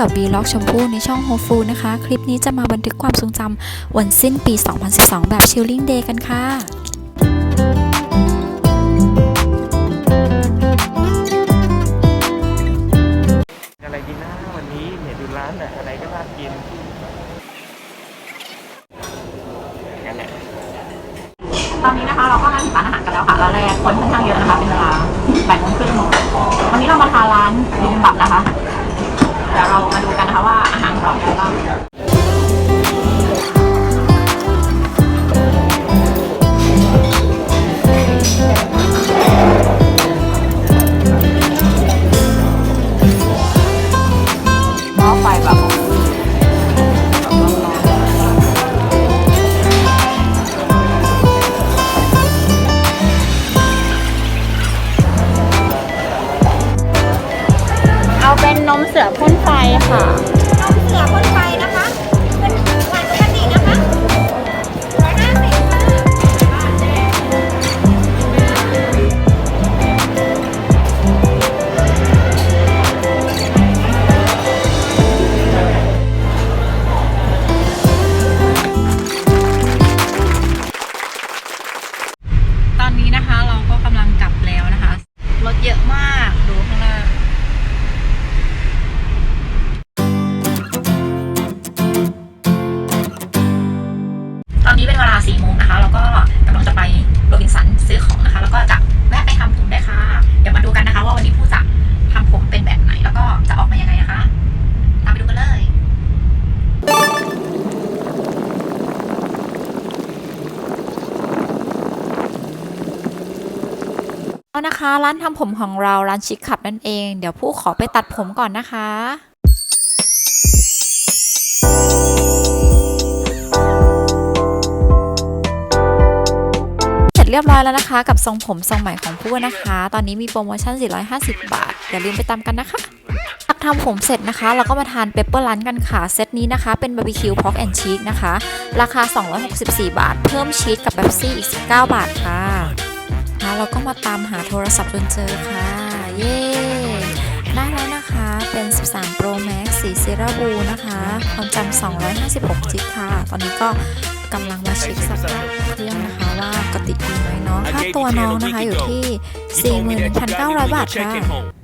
กับวีล็อกชมพู่ในช่องโฮฟูนะคะ คลิปนี้จะมาบันทึกความทรงจำวันสิ้นปี 2012 แบบชิลลิ่งเดย์กันค่ะอะไรกินนะวันนี้เนี่ยดูร้านน่ะอะไรก็น่ากินงั้นแหละตอนนี้นะคะเราก็มาถึงร้านอาหารกันแล้วค่ะร้านแรกคนค่อนข้างเยอะนะคะเป็นเวลาบ่ายโมงครึ่งวันนี้เรามาทานร้านลุงบับนะคะ เดี๋ยวเรามาดูกันนะคะว่าอาหารของเราเป็นบ้างหม้อไฟแบบแบบร้อนๆเอาเป็นนมเสือพ่น ค่ะ เอานะคะ ร้านทำผมของเราร้านชิคขับนั่นเอง เดี๋ยวผู้ขอไปตัดผมก่อนนะคะเสร็จเรียบร้อยแล้วนะคะ กับทรงผมทรงใหม่ของผู้นะคะ ตอนนี้มีโปรโมชั่น 450 บาท อย่าลืมไปตามกันนะคะหลังทำผมเสร็จนะคะ เราก็มาทานเปปเปอร์ลันกันค่ะ เซตนี้นะคะ เป็นบาร์บีคิวพ็อกแอนชีสนะคะ ราคา 264 บาท เพิ่มชีสกับเบปซี่อีก 19 บาทค่ะ เราก็มาตามหาโทรศัพท์จนเจอค่ะ เย้ได้แล้วนะคะ เป็น 13 Pro Max สีเซราบูนะคะ ความจำ256จิกค่ะ ตอนนี้ก็กำลังมาเช็คสภาพเครื่องนะคะว่าปกติดีไหมเนาะค่าตัวน้องนะคะอยู่ที่ 41,900 บาทค่ะ